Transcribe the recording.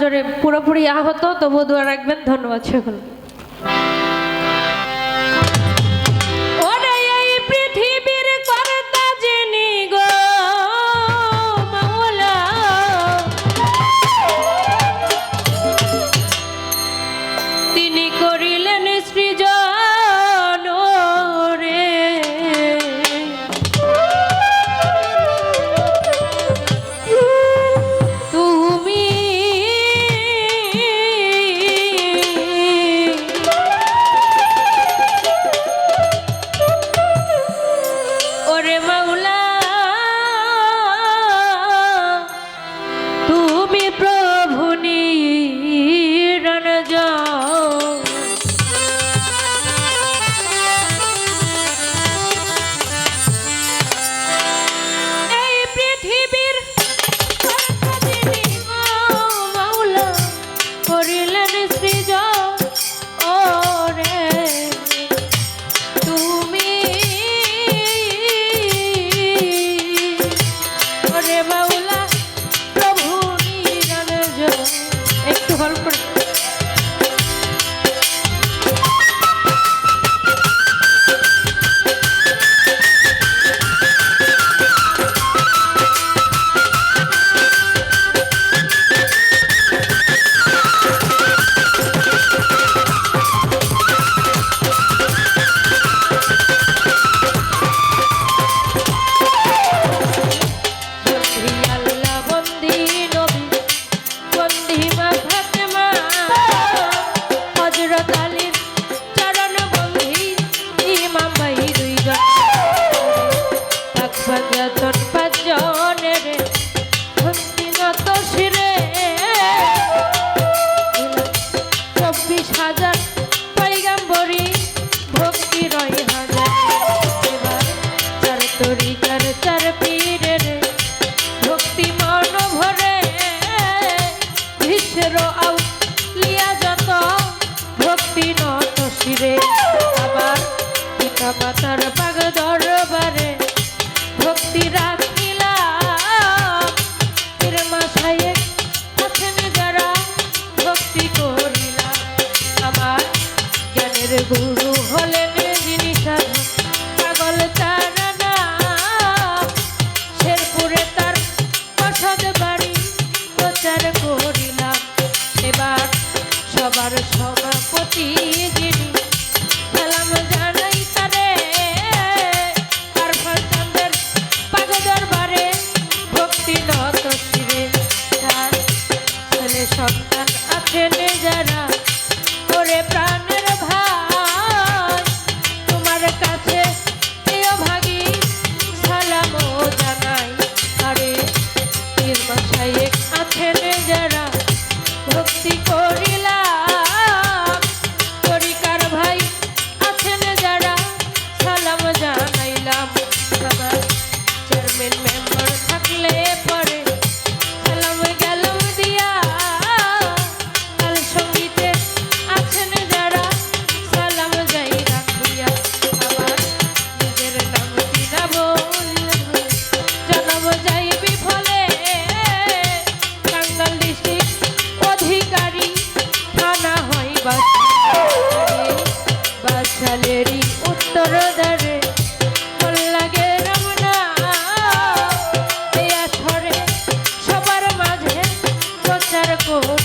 জোরে পুরোপুরি আহত তবুও দোয়া রাখবেন। ধন্যবাদ সকলকে পাতার পাগ দরবারে ভক্তি রাখিলাম। এর মাথায় আছেন যারা ভক্তি করিলাম। আমার জ্ঞানের গুরু করি কালেরই উত্তর দ্বারে। লাগে রমনা। সবার মাঝে প্রচার কর।